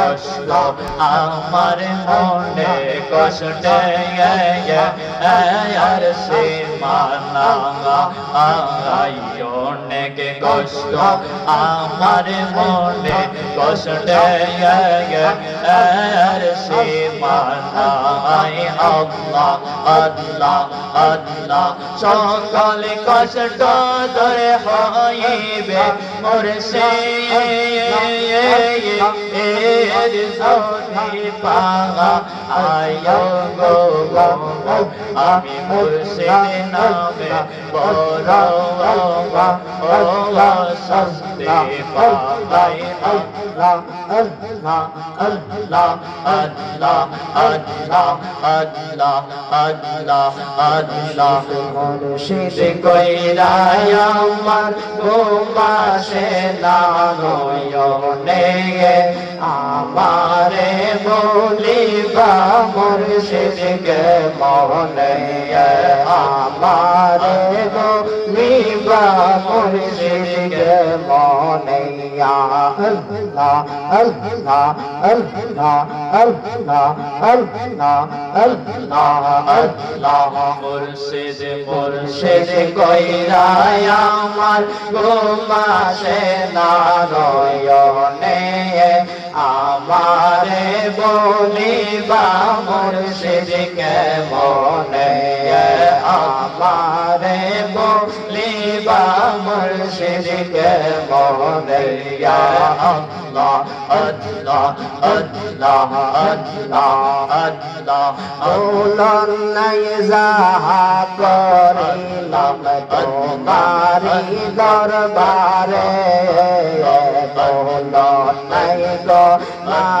কষ্ট আমার মনে কষ্ট আর সে মানা অনেক কষ্ট আমার মনে কষ্ট আর সে মানা আল্লাহ আল্লাহ আল্লাহ। সকল কষ্ট ধরে হইবে মোর সে। আমি মুর্শিদ নামে বড় ও সস্তে পাই আল্লাহ আল্লাহ আল্লাহ আল্লাহ আল্লাহ আল্লাহ আল্লাহ আল্লাহ মুর্শিদ কইরায় আমার ঘুমাসে নানয়নে আমারে বলিবা মুর্শিদকে মনে আমারে মুর্শিদকে মনে আল্লাহ আল্লাহ আল্লাহ আল্লাহ আল্লাহ মুর্শিদ মুর্শিদ আমার ঘুমাসে নারয়নে আমারে বলিবা মুর্শিদকে মনে আমারে দিকে মহলিয়া আল্লাহ আল্লাহ আল্লাহ আল্লাহ আল্লাহ। মৌলন নাইজাহা দরবারে। মৌলন নাইজা মা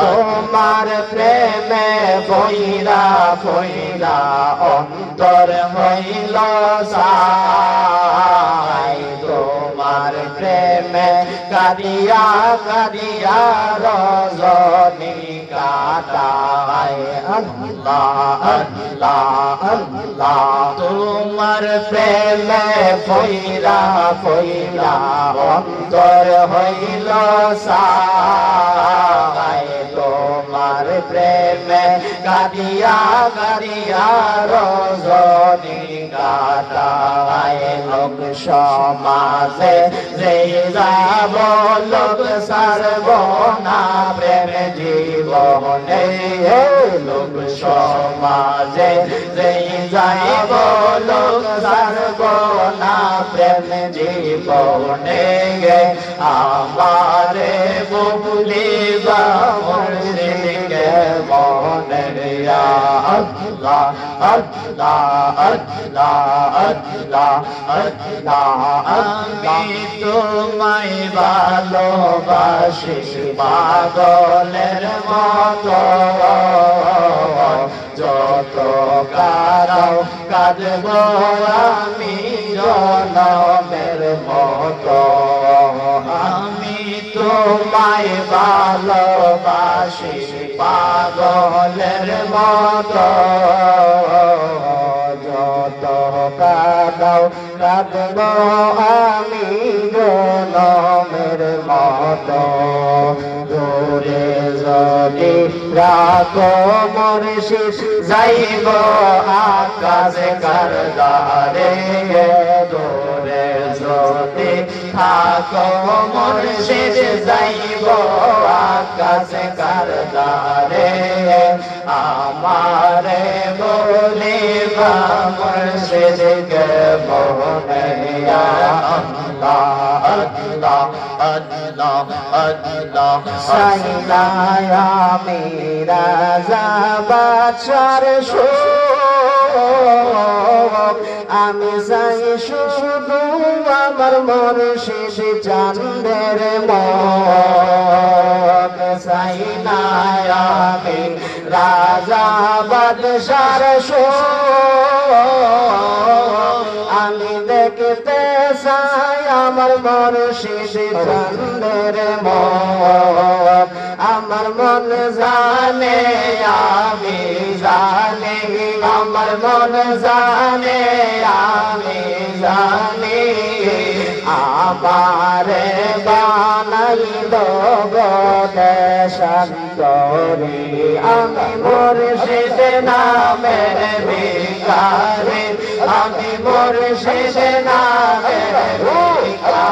তোমার প্রেমে বইরা বইরা অন্তর হইল সাই তোমার প্রেমে কারিয়া কারিয়া রজনী কাটায় আল্লাহ আল্লাহ। প্রেমে বইরা বইরা অন্তর হইল সাই তোমার প্রেমে কাদিয়া কারিয়া রজনী কাটায় লোক সমাজে যে যাব, লোক সর্ব না প্রেম জীবনে। লোক সমাজে যে যাইব লোক সর্ব না প্রেম জীবনে আমারে বলিবা মুর্শিদকে মনে আল্লাহ আল্লাহ আল্লাহ পাগলের মতো যত কারাও কাঁদব, আমি জনমের মতো। আমি তোমায় ভালোবাসি, পাগলের মতো। যত কাদাও কাঁদব, আমি জনমের মতো। যদি রাখো মুর্শিদ যাইব আকাশে কারদারে। দূরে জগতে থাকো মোর শেষ যাইব, আকাশে কারদারে আমার বলে আমার শেষ মোহনিয়া আল্লাহ আল্লাহ আল্লাহ আল্লাহ। সাইলায়া মেরা যাবা চার আমি যাই শুধু আমার মন শেষে চান্দের মাই চাই না রাজা বাদশার শো আমি মোর শিশি চন্দর আমার মন জানে, আমি জানি। আমার মন জানে, আমি জানি। আমার বানাইল গদেশান্তরে আমি মোর শেষ নামে বিকারে আমি মোর শেষ নামে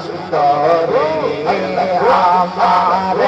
সুন্দর আমার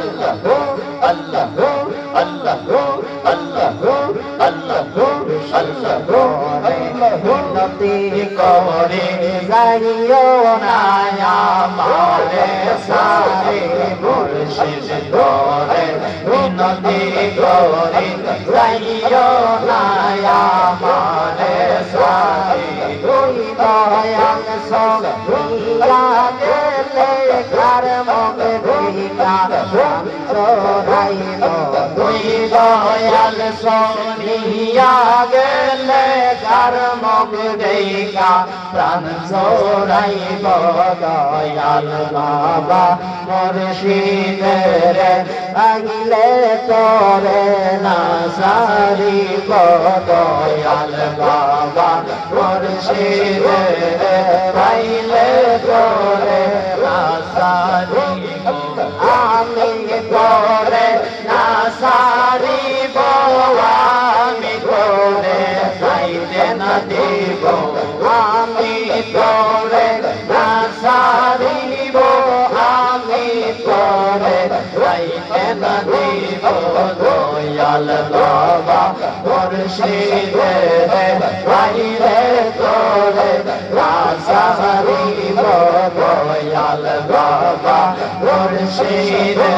আল্লাহ আল্লাহ আল্লাহ আল্লাহ আল্লাহ আল্লাহ আল্লাহ করে সরিয়া গেলে কার মুখ দেখা দয়াল আগলে তোরে না সারিব দয়াল বাবা মুর্শিদের পাইলে তোরে না সারিব আমি তোরে না সারিব আমি তোরে সাইতে না দিব দয়াল বাবা মুর্শিদে তোরে সারিব দয়াল বাবা মুর্শিদে।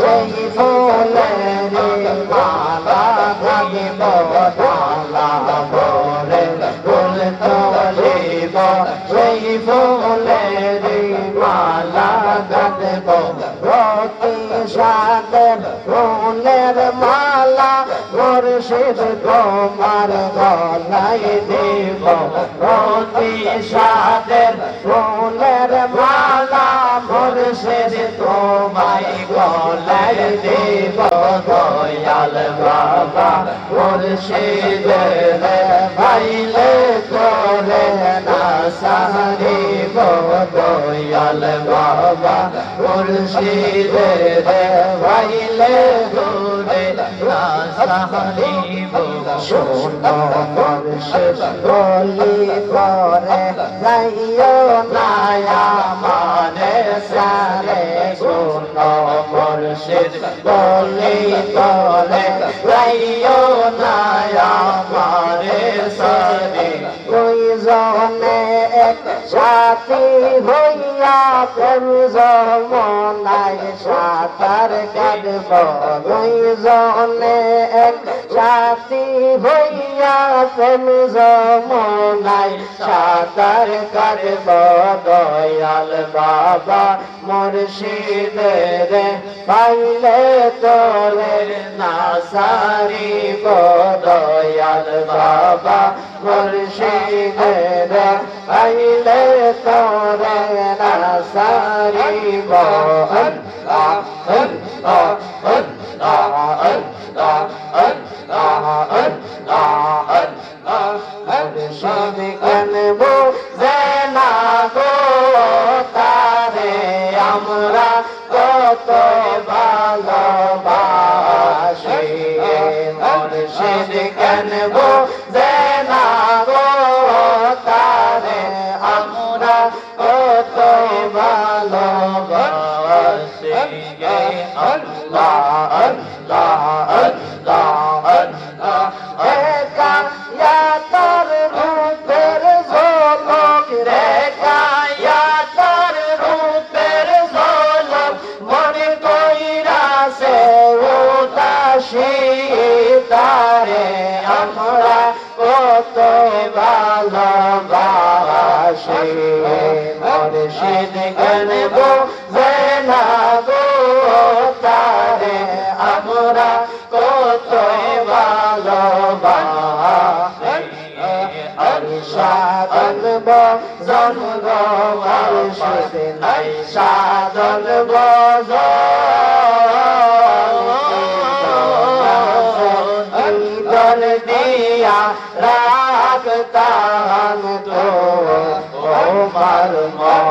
সেই ফুলের মালা দিব ডালা ভরে ফুল তোলিব সেই ফুলের মালা গাঁথব রতি সাদের ফুলের মালা মুর্শিদ তোমার গলাই দেব রতি সাদের গলাই দেব দয়াল বাবা মুর্শিদ ভাইলে তোরে না সারিব দয়াল বাবা মুর্শিদ ভাইলে তোরে না সারিব শোনো মুর্শিদ, বলি করে যাইও মানে বলি করে যাইও নায়া মানে সারে। জনে এক সাথী হইয়া প্রেম জমনায় সাঁতার কাটব। ওই জনে এক সাথী হইয়া প্রেম জমনায় সাঁতার কাটব দয়াল বাবা মুর্শিদের পাইলে তোরে না সারিব দয়াল বাবা মুর্শিদের পাইলে তোরে না সারিব আল্লাহ আল্লাহ আল্লাহ রাখতাম তো তোমার মন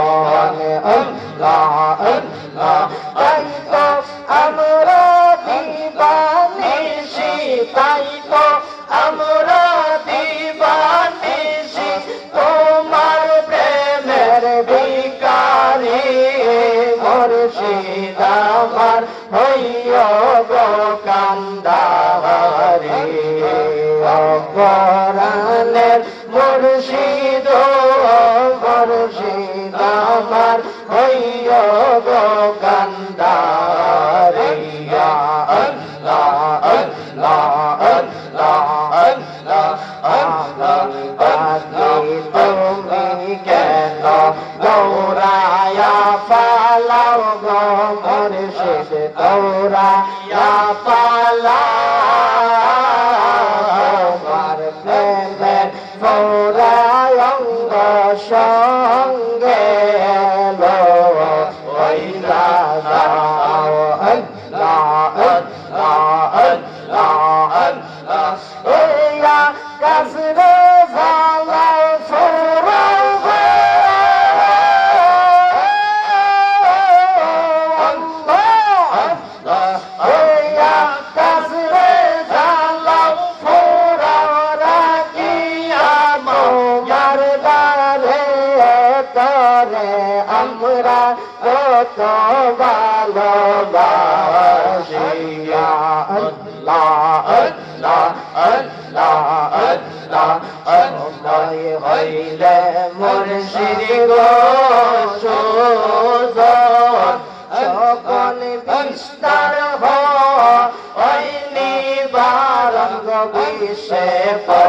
Sivazan.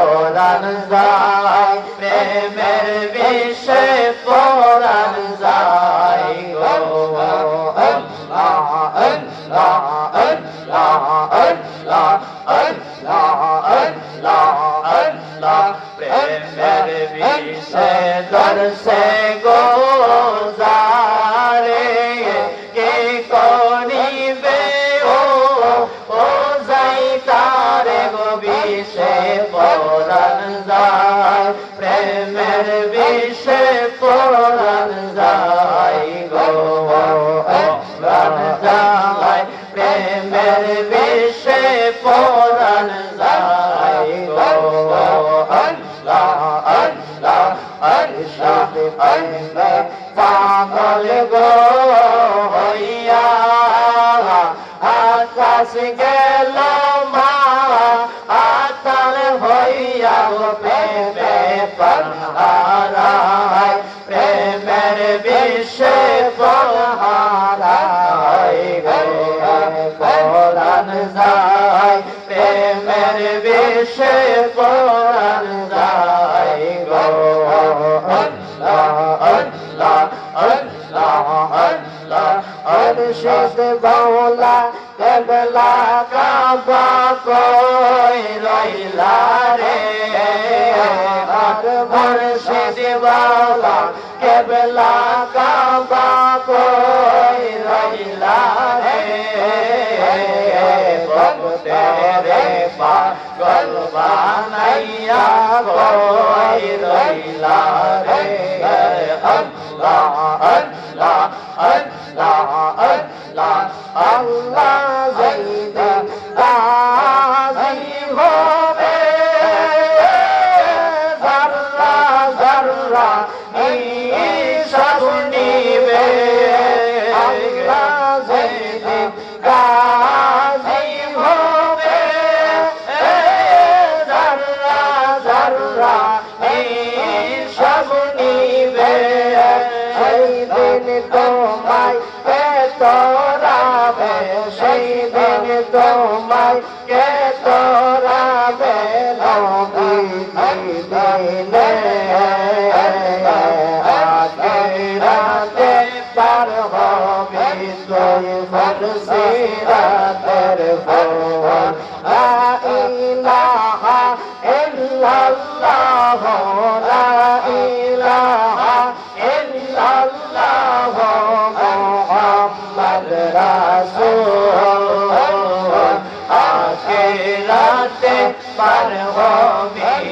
Godananda Ah! কই রইলা রে। আকবর শিবালা কেবলা কাবা কই রইলা রে। ভক্ত রে পাগল তোরা সেই